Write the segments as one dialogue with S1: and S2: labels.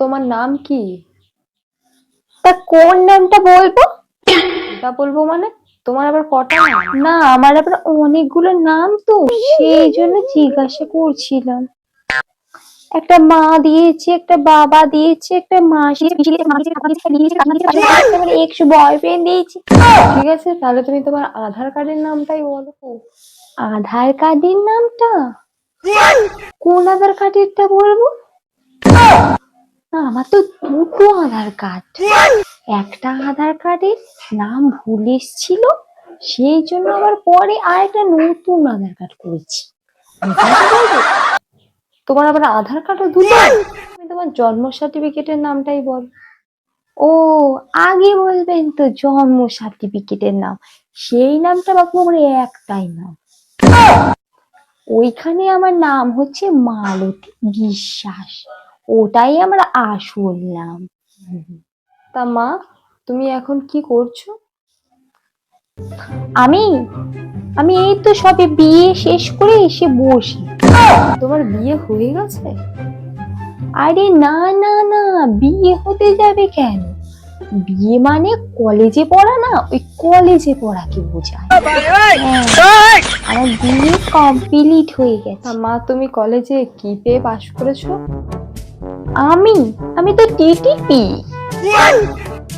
S1: তোমার নাম কি?
S2: তা কোন নামটা বলব?
S1: এটা বলব মানে তোমার আবার কটা নাম?
S2: না আমার আবার অনেকগুলো নাম তো সেই জন্য জিজ্ঞাসা করছিলাম। একটা মা দিয়েছে একটা বাবা দিয়েছে একটা মাসি বয়ফ্রেন্ড দিয়েছে।
S1: ঠিক আছে তাহলে তুমি তোমার আধার কার্ডের নামটাই বলো।
S2: আধার কার্ডের নামটা? কোন আধার কার্ডেরটা বলব? না আমার তো দুটো আধার কার্ড। একটা আধার কার্ডের নাম ভুল এসেছিল সেই জন্য আবার পরে আর একটা নতুন আধার কার্ড করেছি।
S1: তোমার আবার আধার কার্ডও দুটো? তুমি তোমার জন্ম সার্টিফিকেটের নামটাই বল।
S2: ও আগে বলবেন তো জন্ম সার্টিফিকেটের নাম। সেই নামটা বাপু আমার একটাই নাম। ওইখানে আমার নাম হচ্ছে মালতী বিশ্বাস। ওটাই আমার আসল নাম
S1: তা মা তুমি এখন কি করছ?
S2: আমি আমি এই তো সবে বিয়ে শেষ করে এসে বসি।
S1: তোমার বিয়ে হয়ে গেছে?
S2: আরে না না না বিয়ে হতে যাবে কেন? বিয়ে মানে কলেজে পড়া না ওই কলেজে পড়াকে বোঝায়। হ্যাঁ, আমার বিয়ে কমপ্লিট হয়ে গেছে।
S1: মা তুমি কলেজে কি পেয়ে পাশ করেছ?
S2: আমি? আমি তো টিটিপি।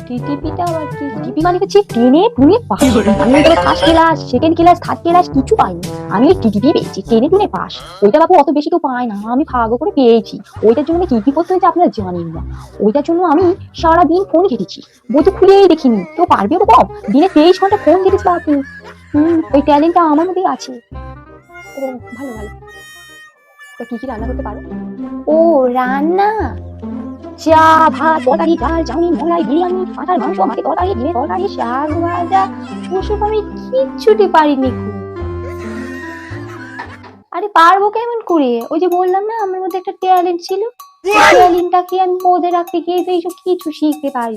S2: টিটিপিটা আবার কি? টিটিপি মানে হচ্ছে টেনে টুনে পাস আমি তো first class second class third class কিছু পাইনি। আমি টিটিপি পেয়েছি টেনে টুনে পাস ওইটা বাবু অত বেশি কেউ পায় না। আমি ভাগ করে পেয়েছি। ওইটার জন্য কি কি করতে হয়েছে আপনারা জানেন না। ওইটার জন্য আমি সারাদিন ফোন ঘেটেছি বই তো খুলেই দেখিনি। কেউ পারবে ওরকম দিনে তেইশ ঘণ্টা ফোন ঘেটেছি বাপু হুম ওই ট্যালেন্টটা আমার মধ্যেই আছে।
S1: ও ভালো ভালো। তা কি কি রান্না করতে পারো?
S2: ও রান্না? চা ভাত তরকারি ডাল চাউমিন মোলাই বিরিয়ানি পাঠার মাংস মাকে তরকারি ডিমের তরকারি শাক ভাজা ওসব আমি কিচ্ছুটি পারিনি। আরে পারব কেমন করে? ওই যে বললাম না আমার মধ্যে একটা ট্যালেন্ট ছিল। ট্যালেন্টটাকে আমি পদে রাখতে গিয়ে তো এইসব কিছু শিখতে পারি।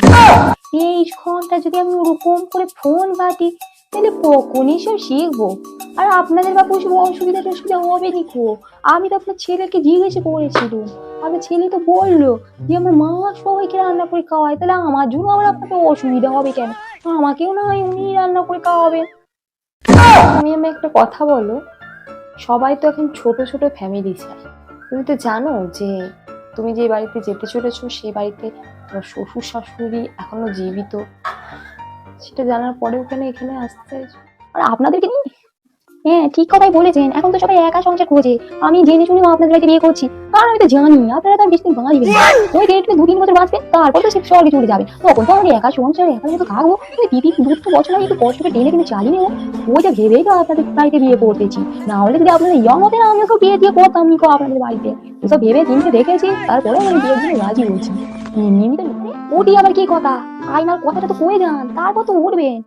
S2: তেইশ ঘণ্টা যদি আমি ওরকম করে ফোন ঘাটি তাহলে কখনই সব শিখব। আর আপনাদের বাপু ওসব অসুবিধা টসুবিধা হবে নি কো? আমি তো আপনার ছেলেকে জিজ্ঞেস করেছিলাম। আমার ছেলে তো বলল যে আমার মা সবাইকে রান্না করে খাওয়ায়। তাহলে আমার জন্য আবার আপনাকে অসুবিধা হবে কেন? আমাকেও না হয় উনি রান্না করে খাওয়াবে।
S1: তুমি আমি একটা কথা বলো, সবাই তো এখন ছোট ছোট ফ্যামিলি চায় তুমি তো জানো যে তুমি যে বাড়িতে যেতে চলেছো সেই বাড়িতে তোমার শ্বশুর, শাশুড়ি এখনও জীবিত। সেটা জানার পরেও কেন এখানে আসতে
S2: আর আপনাদেরকে নিয়ে? হ্যাঁ ঠিক কথাই বলেছেন। এখন তো সবাই একা সংসার খোঁজে আমি জেনে শুনেও আপনাদের বিয়ে করছি। কারণ আমি তো জানি, আপনারা তো বেশি বাঁচবেন। ওই রেটে দু তিন বছর বাঁচবেন, তারপর তো সে স্বর্গে চলে যাবে। তখন তো আমাদের একা সংসারে একা তো থাকব। ওই দিদি দুটো বছর আমি একটু কষ্ট করে টেনে টেনে চালিয়ে নেব ওইটা ভেবেই তো আপনাদের বাড়িতে বিয়ে করতেছি। না হলে যদি আপনারা ইয়ং হতেন আমি ওকে বিয়ে দিয়ে করতাম নিকো আপনাদের বাড়িতে। ওসব ভেবে চিনতে দেখেছি তারপরে আমি বিয়ের জন্য রাজি হয়েছি। এমনি তো ওটি আবার কি কথা? আইনার কথাটা তো কয়ে যান তারপর তো উঠবেন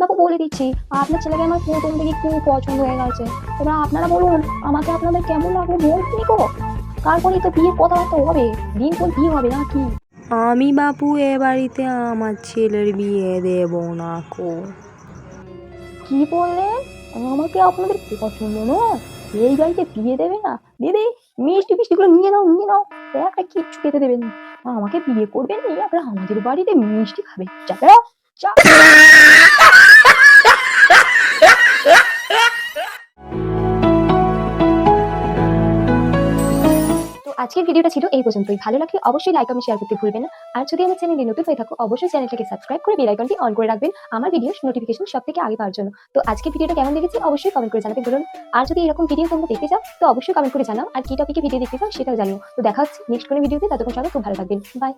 S2: বাবু বলে দিচ্ছি আপনার ছেলেকে আমার প্রথম থেকে খুব পছন্দ হয়ে গেছে। এবার আপনারা বলুন আমাকে আপনাদের কেমন লাগল বলতে গো? তারপরেই তো বিয়ে কথাবার্তা হবে দিন পর বিয়ে হবে নাকি?
S1: আমি বাপু এ বাড়িতে আমার ছেলের বিয়ে দেব না কো।
S2: কি বললেন আমাকে আপনাদের পছন্দ না? এই বাড়িতে বিয়ে দেবে না? দিদি মিষ্টি ফিষ্টি গুলো নিয়ে নাও নিয়ে নাও। একটা কিচ্ছু খেতে দেবেন না। আমাকে বিয়ে করবেন না আপনারা আমাদের বাড়িতে মিষ্টি খাবে। যাবে আজকের ভিডিওটা ছিল এই পর্যন্তই। ভালো লাগলে অবশ্যই লাইক আমি শেয়ার করতে ভুলবেন না। আর যদি আমার চ্যানেলে নতুন হয়ে থাকো, অবশ্যই চ্যানেলটাকে সাবস্ক্রাইব করে বেল আইকনটি অন করে রাখবেন। আমার ভিডিওর নোটিফিকেশন সব থেকে আগে পাওয়ার জন্য। তো আজকে ভিডিওটা কেমন দেখেছি অবশ্যই কমেন্ট করে জানাতে বলুন। আর যদি এরকম ভিডিও তোমরা দেখতে চাও, তো অবশ্যই কমেন্ট করে জানাও। আর কি টপিকে ভিডিও দেখতে চাও, সেটাও জানিও। তো দেখা হচ্ছে নেক্সট কোনো ভিডিওতে ততক্ষণ সবাই খুব ভালো থাকবেন। বাই